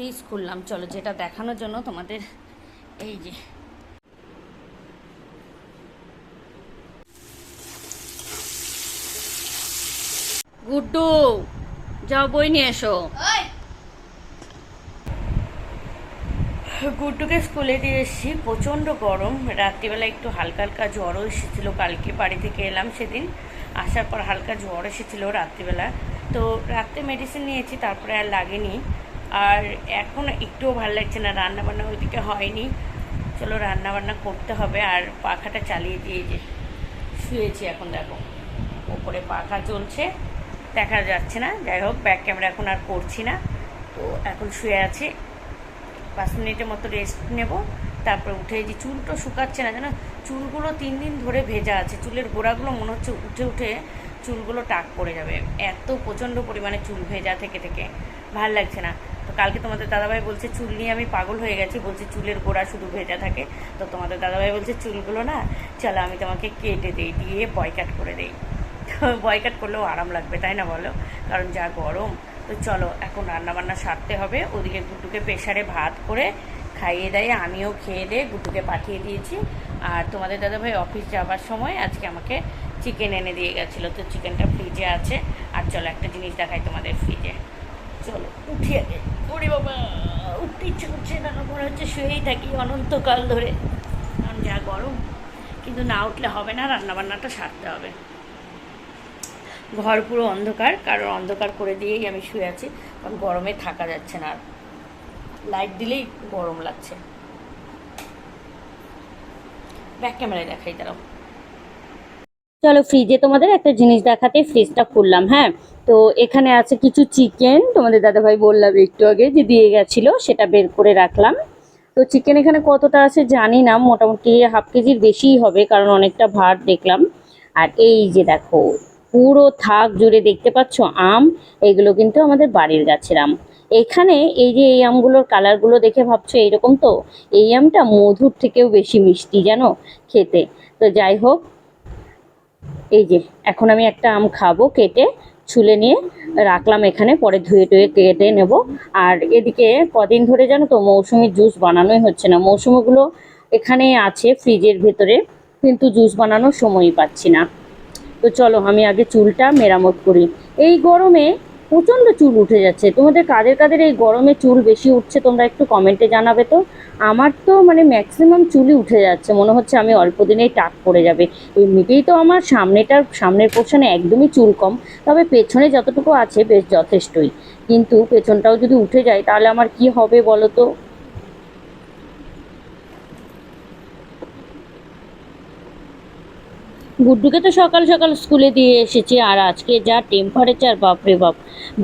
Fridge খুললাম চলো যেটা দেখানোর জন্য তোমাদের এই যে। গুড্ডু যাও বই নিয়ে এসো। গুড্ডুকে স্কুলে দিয়ে এসেছি। প্রচণ্ড গরম। রাত্রিবেলা একটু হালকা হালকা জ্বরও এসেছিল। কালকে বাড়ি থেকে এলাম সেদিন। আসার পর হালকা জ্বর এসেছিল রাত্রিবেলা। তো রাত্রে মেডিসিন নিয়েছি তারপরে আর লাগেনি। আর এখন একটুও ভালো লাগছে না রান্না বান্না ওইদিকে হয়নি। চলো রান্না বান্না করতে হবে আর পাখাটা চালিয়ে দিয়ে যে শুয়েছি এখন দেখো। ওপরে পাখা চলছে, দেখা যাচ্ছে না। যাই হোক ব্যাক ক্যামেরা এখন আর করছি না। তো এখন শুয়ে আছে। পাঁচ মিনিটের মতো রেস্ট নেব। তারপরে উঠে যে চুলটা শুকাচ্ছে না যেন চুলগুলো তিন দিন ধরে ভেজা আছে। চুলের গোড়াগুলো মনে হচ্ছে উঠে উঠে চুলগুলো টাক পড়ে যাবে। এত প্রচণ্ড পরিমাণে চুল ভেজা থেকে থেকে। ভালো লাগছে না। তো কালকে তোমাদের দাদাভাই বলছে, চুল নিয়ে আমি পাগল হয়ে গেছি। বলছে, চুলের গোড়া শুধু ভেজা থাকে। তো তোমাদের দাদাভাই বলছে, চুলগুলো না, চলো আমি তোমাকে কেটে দিই, দিয়ে বয়কাট করে দিই। বয়কাট করলেও আরাম লাগবে, তাই না বলো? কারণ যা গরম। তো চলো, এখন রান্নাবান্না সারতে হবে। ওদিকে গুড্ডুকে প্রেশারে ভাত করে খাইয়ে দেয়, আমিও খেয়ে দিয়ে গুড্ডুকে পাঠিয়ে দিয়েছি। আর তোমাদের দাদাভাই অফিস যাওয়ার সময় আজকে আমাকে চিকেন এনে দিয়ে গেছিল। তো চিকেনটা ফ্রিজে আছে। আর চলো একটা জিনিস দেখাই তোমাদের ফ্রিজে চলো, উঠি আগে। ওরে বাবা। উঠতে ইচ্ছে করছে না, মনে হচ্ছে শুয়েই থাকি অনন্তকাল ধরে। কারণ যা গরম, কিন্তু না উঠলে হবে না, রান্নাবান্নাটা সারতে হবে। ঘর পুরো অন্ধকার, কারণ অন্ধকার করে দিয়েই আমি শুয়ে আছি, কারণ গরমে থাকা যাচ্ছে না আর। লাইট দিলেই গরম লাগছে। ব্যাক ক্যামেরায় দেখাই, দাঁড়াও। চলো ফ্রিজে তোমাদের একটা জিনিস দেখাতে ফ্রিজটা খুললাম হ্যাঁ? তো এখানে আছে কিছু চিকেন তোমাদের দাদাভাই বললাম একটু আগে যে দিয়ে গেছিল, সেটা বের করে রাখলাম। তো চিকেন এখানে কতটা আছে জানি না, মোটামুটি হাফ কেজির বেশিই হবে, কারণ অনেকটা ভাত দেখলাম। আর এই যে দেখো, পুরো থাক জুড়ে দেখতে পাচ্ছ, আম, এগুলো কিন্তু আমাদের বাড়ির গাছের আম। এখানে এই যে এই আমগুলোর কালারগুলো দেখে ভাবছ এইরকম তো? এই আমটা মধুর থেকেও বেশি মিষ্টি জানো খেতে। তো যাই হোক এই যে, এখন আমি একটা আম খাব কেটে, ছুলে নিয়ে রাখলাম এখানে, পরে ধুয়ে টুয়ে কেটে নেব। আর এদিকে কদিন ধরে জানো তো মৌসুমির জুস বানানোই হচ্ছে না। মৌসুমিগুলো এখানে আছে ফ্রিজের ভেতরে, কিন্তু জুস বানানোর সময়ই পাচ্ছি না। তো চলো, আমি আগে চুলটা মেরামত করি। এই গরমে প্রচণ্ড চুল উঠে যাচ্ছে। তোমাদের কাদের কাদের এই গরমে চুল বেশি উঠছে তোমরা একটু কমেন্টে জানাবে তো? আমার তো মানে ম্যাক্সিমাম চুলই উঠে যাচ্ছে। মনে হচ্ছে আমি অল্প দিনেই টাক পড়ে যাবে। এমনিতেই তো আমার সামনেটার, সামনের পোর্শনে একদমই চুল কম। তবে পেছনে যতটুকু আছে বেশ যথেষ্টই। কিন্তু পেছনটাও যদি উঠে যায় তাহলে আমার কি হবে বলো তো? গুড্ডুকে তো সকাল সকাল স্কুলে দিয়ে এসেছি আর আজকে যা টেম্পারেচার বাপরে বাপ।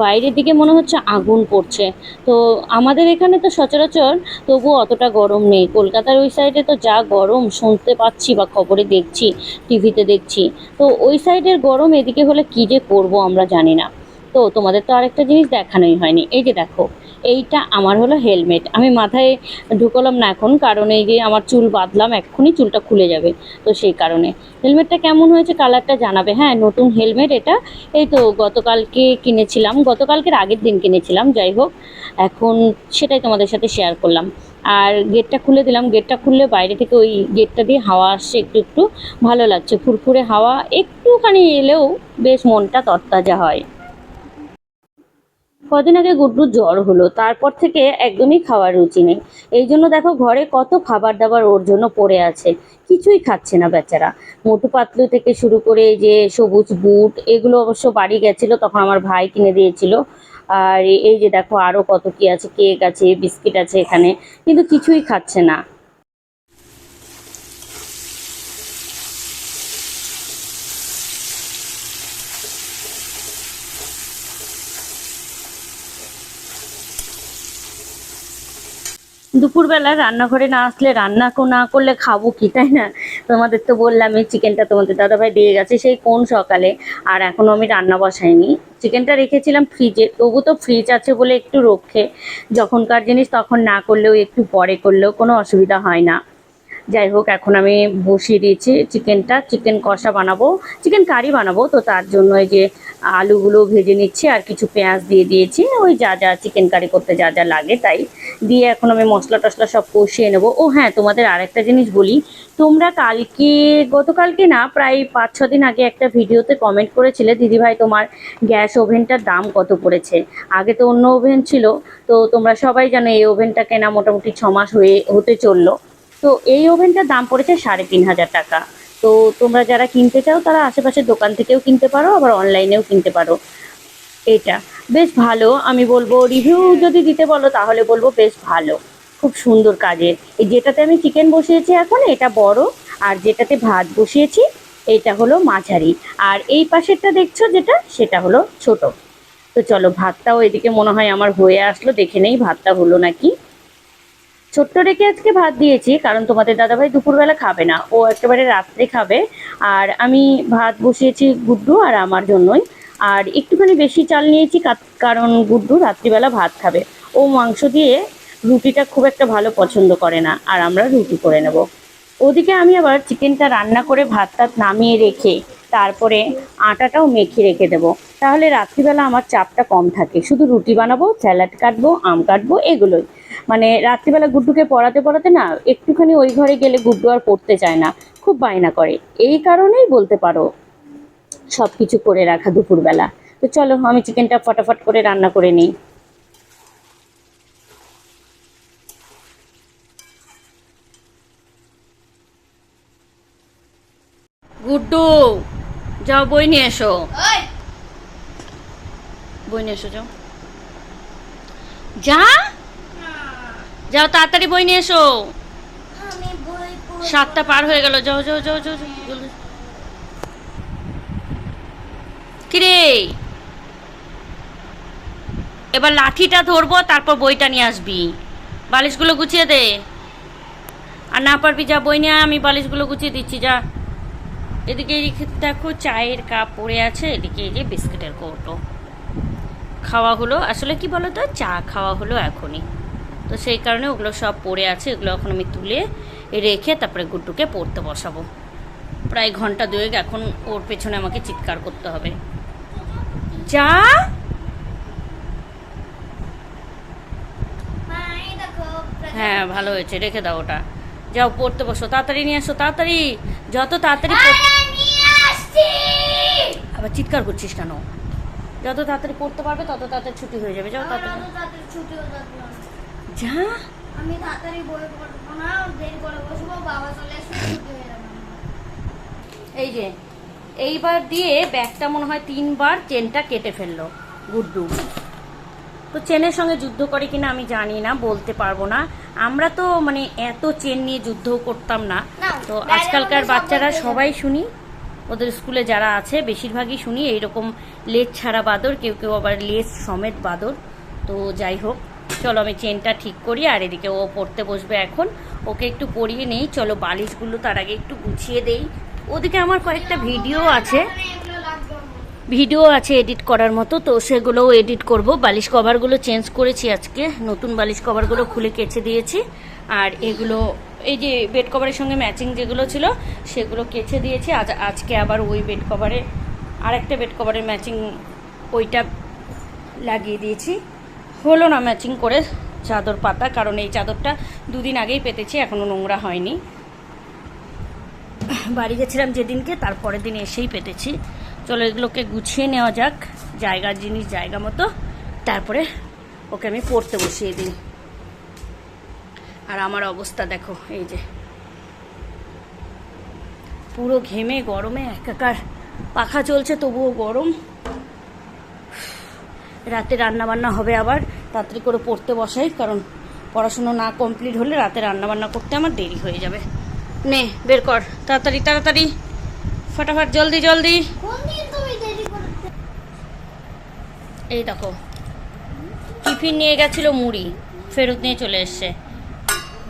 বাইরের দিকে মনে হচ্ছে আগুন পড়ছে তো আমাদের এখানে তো সচরাচর তবু অতটা গরম নেই। কলকাতার ওই সাইডে তো যা গরম শুনতে পাচ্ছি বা খবরে দেখছি টিভিতে দেখছি। তো ওই সাইডের গরম এদিকে হলে কী যে করব আমরা জানি না। তো তোমাদের তো আরেকটা জিনিস দেখানোই হয়নি। এই যে দেখো এইটা আমার হলো হেলমেট। আমি মাথায় ঢুকলাম না এখন, কারণ এই যে আমার চুল বাঁধলাম, এক্ষুনি চুলটা খুলে যাবে, তো সেই কারণে। হেলমেটটা কেমন হয়েছে কালারটা জানাবে। হ্যাঁ নতুন হেলমেট এটা। এই তো গতকালকে কিনেছিলাম, গতকালকের আগের দিন কিনেছিলাম, যাই হোক। এখন সেটাই তোমাদের সাথে শেয়ার করলাম। আর গেটটা খুলে দিলাম। গেটটা খুললে বাইরে থেকে ওই গেটটা দিয়ে হাওয়া আসছে, একটু একটু। ভালো লাগছে। ফুরফুরে হাওয়া, একটুখানি এলেও বেশ মনটা তরতাজা হয়। কদিন আগে গুড্ডুর জ্বর হলো, তারপর থেকে একদমই খাওয়ার রুচি নেই। এই জন্য দেখো ঘরে কত খাবার দাবার ওর জন্য পড়ে আছে, কিছুই খাচ্ছে না বেচারা। মোটু পাতলু থেকে শুরু করে যে সবুজ বুট, এগুলো অবশ্য বাড়ি গেছিল, তখন আমার ভাই কিনে দিয়েছিল। আর এই যে দেখো আরও কত কি আছে, কেক আছে, বিস্কিট আছে এখানে, কিন্তু কিছুই খাচ্ছে না। দুপুরবেলা রান্নাঘরে না আসলে রান্না না করলে খাব কি, তাই না? তোমাদের তো বললাম এই চিকেনটা তোমাদের দাদাভাই দিয়ে গেছে সেই কোন সকালে, আর এখনও আমি রান্না বসাইনি। চিকেনটা রেখেছিলাম ফ্রিজে তবু তো ফ্রিজ আছে বলে একটু রক্ষে। যখনকার জিনিস তখন না করলেও একটু পরে করলেও কোনো অসুবিধা হয় না। যাই হোক এখন আমি বসিয়ে দিয়েছি চিকেনটা। চিকেন কষা বানাবো, চিকেন কারি বানাবো, তো তার জন্য এই যে আলুগুলো ভেজে নিচ্ছি আর কিছু পেঁয়াজ দিয়ে দিয়েছি। ওই যা যা চিকেন কারি করতে যা যা লাগে তাই দিয়ে এখন আমি মশলা টশলা সব কষিয়ে নেব। ও হ্যাঁ তোমাদের আরেকটা জিনিস বলি, তোমরা কালকে, গতকালকে না প্রায় পাঁচ, ছ দিন আগে একটা ভিডিওতে কমেন্ট করেছিলে, দিদিভাই, তোমার গ্যাস ওভেনটার দাম কত পড়েছে? আগে তো অন্য ওভেন ছিল, তো তোমরা সবাই জানো এই ওভেনটা কেনা মোটামুটি ছ মাস হয়ে, হতে চলল। তো এই ওভেনটার দাম পড়েছে সাড়ে তিন হাজার টাকা। তো তোমরা যারা কিনতে চাও, তারা আশেপাশের দোকান থেকেও কিনতে পারো, আবার অনলাইনেও কিনতে পারো। এটা বেশ ভালো, আমি বলব রিভিউ যদি দিতে বলো, তাহলে বলব বেশ ভালো। খুব সুন্দর কাজের। এই যেটাতে আমি চিকেন বসিয়েছি এখন, এটা বড়, আর যেটাতে ভাত বসিয়েছি, এটা হলো মাঝারি। আর এই পাশেরটা দেখছ যেটা, সেটা হলো ছোট। তো চলো, ভাতটাও এদিকে মনে হয় আমার হয়ে আসলো, দেখে নেই ভাতটা হলো নাকি। ছোট্ট রেখে আজকে ভাত দিয়েছি, কারণ তোমাদের দাদাভাই দুপুরবেলা খাবে না। ও একেবারে রাত্রে খাবে। আর আমি ভাত বসিয়েছি গুড্ডু আর আমার জন্যই। আর একটুখানি বেশি চাল নিয়েছি কারণ গুড্ডু রাত্রিবেলা ভাত খাবে। ও মাংস দিয়ে রুটিটা খুব একটা ভালো পছন্দ করে না, আর আমরা রুটি করে নেব। ওদিকে আমি আবার চিকেনটা রান্না করে ভাত টাত নামিয়ে রেখে তারপরে আটাটাও মেখে রেখে দেবো। তাহলে রাত্রিবেলা আমার চাপটা কম থাকে। শুধু রুটি বানাবো, স্যালাড কাটবো, আম কাটবো, এগুলোই। মানে রাত্রিবেলা গুড্ডুকে পড়াতে পড়াতে না, একটুখানি ওই ঘরে গেলে গুড্ডু আর পড়তে চায় না, খুব বায়না করে। এই কারণেই বলতে পারো সব কিছু করে রাখা দুপুরবেলা। তো চলো, আমি চিকেনটা ফটাফট করে রান্না করে নিই। গুড্ডু! যাও বই নিয়ে এসো। বই নিয়ে এসো যাও। যা? যাও তাড়াতাড়ি বই নিয়ে এসো। সাতটা পার হয়ে গেল যাও যাও যাও যাও জলদি। কিরে? এবার লাঠিটা ধরবো তারপর বইটা নিয়ে আসবি। বালিশগুলো গুছিয়ে দে। আর না পারবি যা বই নিয়ে আমি বালিশগুলো গুছিয়ে দিচ্ছি যা। এদিকে এদিকে দেখো চায়ের কাপ পড়ে আছে এদিকে এই যে বিস্কিটের কৌটো। খাওয়া হলো আসলে কি বলো তো চা খাওয়া হলো এখনই। তো সেই কারণে ওগুলো সব পড়ে আছে এগুলো এখন আমি তুলে রেখে তারপরে গুড্ডুকে পড়তে বসাবো। প্রায় ঘণ্টা দুয়েক এখন ওর পেছনে আমাকে চিৎকার করতে হবে। যা! হ্যাঁ ভালো হয়েছে রেখে দাও ওটা। যাও পড়তে বসো তাড়াতাড়ি নিয়ে আসো তাড়াতাড়ি যত তাড়াতাড়ি আবার চিৎকার করছিস কেন? যত তাড়াতাড়ি পড়তে পারবে তত তাড়াতাড়ি ছুটি হয়ে যাবে। যাও তাড়াতাড়ি। ছুটি হয়ে যাবে যা? আমি তাড়াতাড়ি বই পড়ব না দেরি করে বসবো বাবা চলে আসবে ছুটি হয়ে যাবে। এই যে এইবার দিয়ে ব্যাগটা মনে হয় তিনবার চেনটা কেটে ফেলল গুড্ডু। তো চেনের সঙ্গে যুদ্ধ করে কিনা আমি জানি না বলতে পারব না। আমরা তো মানে এত চেন নিয়ে যুদ্ধ করতাম না। তো আজকালকার বাচ্চারা সবাই শুনি ওদের স্কুলে যারা আছে, বেশিরভাগই শুনি এইরকম লেজ ছাড়া বাদর, কেউ কেউ আবার লেজ সমেত বাদর। তো যাই হোক, চলো আমি চেনটা ঠিক করি, আর এদিকে ও পড়তে বসবে এখন। ওকে একটু পড়িয়ে নেই, চলো বালিশগুলো তার আগে একটু গুছিয়ে দেই। ওদিকে আমার কয়েকটা ভিডিও আছে। ভিডিও আছে এডিট করার মতো, তো সেগুলোও এডিট করব। বালিশ কভারগুলো চেঞ্জ করেছি আজকে, নতুন বালিশ কভারগুলো খুলে কেচে দিয়েছি। আর এগুলো এই যে বেড কভারের সঙ্গে ম্যাচিং যেগুলো ছিল, সেগুলো কেচে দিয়েছি। আজ, আজকে আবার ওই বেড কভারে আরেকটা বেড কভারের ম্যাচিং ওইটা লাগিয়ে দিয়েছি। হলো না ম্যাচিং করে চাদর পাতা, কারণ এই চাদরটা দুদিন আগেই পেতেছি এখনও নোংরা হয়নি। বাড়ি গেছিলাম যেদিনকে, তারপরের দিন এসেই পেতেছি। চলো এগুলোকে গুছিয়ে নেওয়া যাক জায়গার জিনিস, জায়গা মতো। তারপরে ওকে আমি পড়তে বসিয়ে দিই। আর আমার অবস্থা দেখো এই যে। পুরো ঘেমে গরমে একাকার পাখা চলছে তবুও গরম। রাতে রান্না বান্না হবে আবার তাড়াতাড়ি করে পড়তে বসাই কারণ পড়াশুনো না কমপ্লিট হলে রাতে রান্না বান্না করতে আমার দেরি হয়ে যাবে। নে বের কর তাড়াতাড়ি তাড়াতাড়ি। ফটাফট জলদি জলদি। এই দেখো টিফিন নিয়ে গেছিল মুড়ি ফেরত নিয়ে চলে এসছে।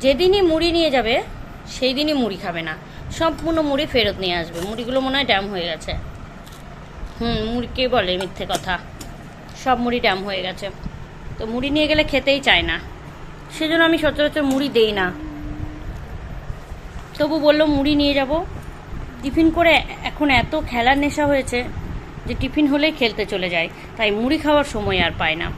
যেদিনই মুড়ি নিয়ে যাবে সেই দিনই মুড়ি খাবে না। সম্পূর্ণ মুড়ি ফেরত নিয়ে আসবে। মুড়িগুলো মনে হয় ড্যাম হয়ে গেছে। হুম, মুড়ি কে বলে মিথ্যে কথা? সব মুড়ি ড্যাম হয়ে গেছে। তো মুড়ি নিয়ে গেলে খেতেই চায় না। সেজন্য আমি সচরাচর মুড়ি দেই না। তবু বলল, মুড়ি নিয়ে যাব। টিফিন করে এখন এত খেলার নেশা হয়েছে যে টিফিন হলেই খেলতে চলে যায়। তাই মুড়ি খাওয়ার সময় আর পায় না।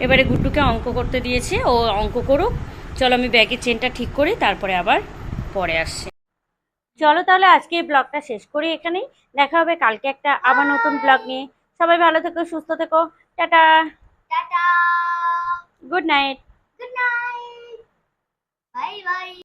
এবারে গুড্ডুকে অঙ্ক করতে দিয়েছি। ও অঙ্ক করুক চলো আমি ব্যাগের চেনটা ঠিক করি তারপরে আবার পরে আসছি। চলো তাহলে আজকে এই ব্লগটা শেষ করি এখানেই। দেখা হবে কালকে একটা আবার নতুন ব্লগ নিয়ে। সবাই ভালো থেকো সুস্থ থেকো। Tata. Tata. Good night good night bye bye